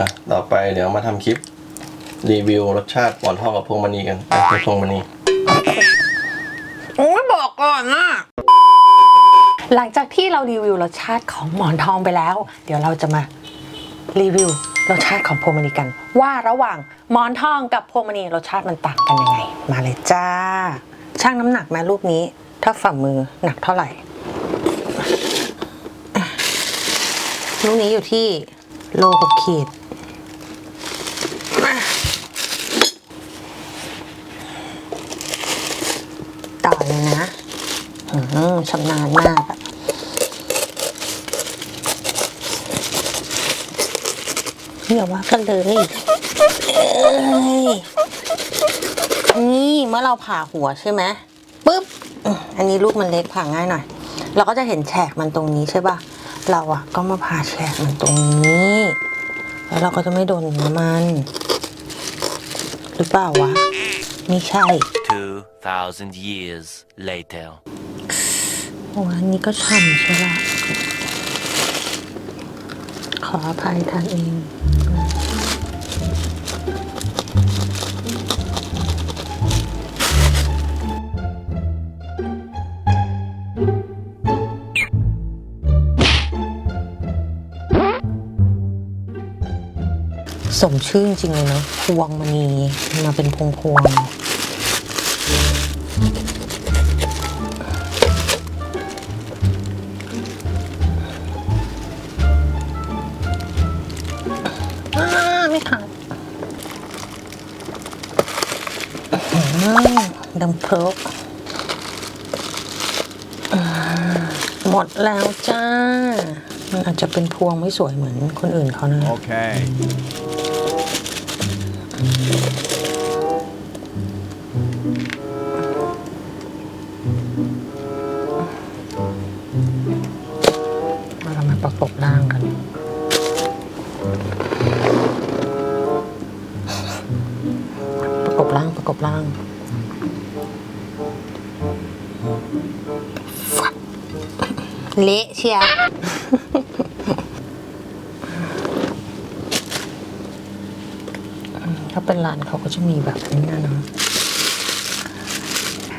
อะต่อไปเดี๋ยวมาทำคลิป รีวิวรสชาติหมอนทองกับพวงมณีกันอะเป็นพวงมณีโอ้ยบอกก่อนนะ หลังจากที่เรารีวิวรสชาติของหมอนทองไปแล้ว เดี๋ยวเราจะมารีวิวรสชาติของพวงมณีกัน ว่าระหว่างหมอนทองกับพวงมณีรสชาติมันต่างกันยังไง มาเลยจ้า ช่างน้ำหนักมาลูกนี้ ถ้าฝ่ามือหนักเท่าไหร่อะลูกนี้อยู่ที่โลหกขีด เลยนะชำนาญมากอะเดี๋ยวว่ากันเลยอ้ยนี่เมื่อเราผ่าหัวใช่ไหมปุ๊บ อันนี้ลูกมันเล็กผ่าง่ายหน่อย เราก็จะเห็นแฉกมันตรงนี้ใช่ป่ะ เราอะก็มาผ่าแฉกมันตรงนี้ แล้วเราก็จะไม่โดนเนื้อมัน หรือเปล่าวะ ไม่ใช่ 2,000 years later. โอ้อันนี้ก็ฉ่ำใช่ละขออภัยทานเองสมชื่อจริงเลยเนาะพวงมณีมาเป็นพวงพวง ดังเพลกอ่าหมดแล้วจ้า มันอาจจะเป็นพวงไม่สวยเหมือนคนอื่นเขานะ Okay. มาเรามาประกบร่างกัน ประกบร่างประกบร่าง เละเชียร์ถ้าเป็นร้านเขาก็จะมีแบบนี้นะเนาะ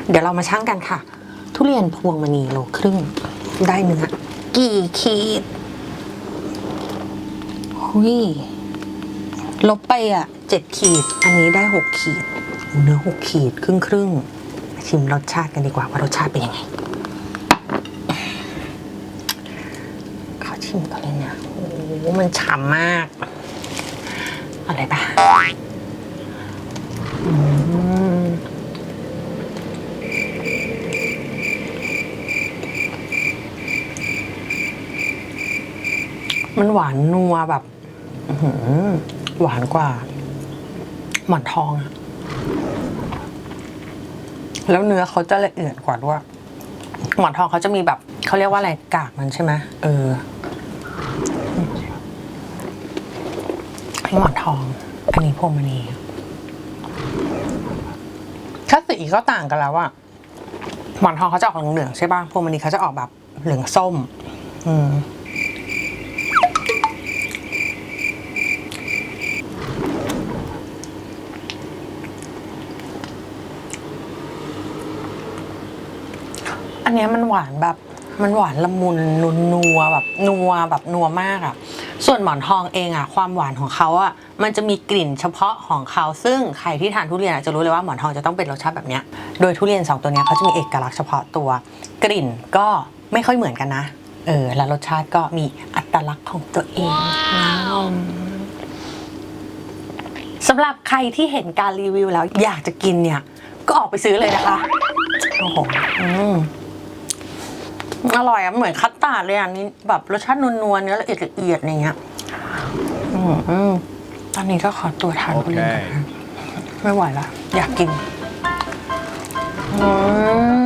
เดี๋ยวเรามาชั่งกันค่ะ ทุเรียนพวงมณีโลครึ่ง ได้เนื้อกี่ขีดหุยลบไปอะเจ็ดขีด อันนี้ได้หกขีด เนื้อหกขีดครึ่งครึ่งๆมาชิมรสชาติกันดีกว่าว่ารสชาติเป็นยังไง ขอชิ มก่อนเลยนะโอ้โหมันฉ่ำมากอะไรปะอืมมันหวานนัวแบบอื้อหือหวานกว่า หมอนทองอะแล้วเนื้อเขาจะละเอียดกว่าด้วย หมอนทองเขาจะมีแบบเขาเรียกว่าอะไรกากมันใช่ไหมเออ อันนี้หมอนทอง อันนี้พวงมณีถ้าสีก็ต่างกันแล้วอะหมอนทองเขาจะออกเหลืองๆใช่ป่ะพวงมณีเขาจะออกแบบเหลืองส้ม อืมอันนี้มันหวานแบบ มันหวานละมุนนวนัวแบบนัวแบบนัวมากอะ่ะ ส่วนหมอนทองเองอะ่ะความหวานของเขาอะมันจะมีกลิ่นเฉพาะของเขาซึ่งใครที่ทานทุเรียนจะรู้เลยว่าหมอนทองจะต้องเป็นรสชาติแบบเนี้ยโดยทุเรียนสองตัวเนี้ยเขาจะมีเอกลักษณ์เฉพาะตัว กลิ่นก็ไม่ค่อยเหมือนกันนะเออแล้วรสชาติก็มีอัตลักษณ์ของตัวเองสำหรับใครที่เห็นการรีวิวแล้วอยากจะกินเนี่ย ก็ออกไปซื้อเลยนะคะ โอ้โห อืม อร่อยอะเหมือนคัตตาร์ดเลยอะนี่แบบรสชาตินัวๆเนื้อละเอียดละเอียดอย่างเงี้ยอืมอืมตอนนี้ก็ขอตัวทานทุเรียนก่อนนะไม่ไหวละอยากกินอืม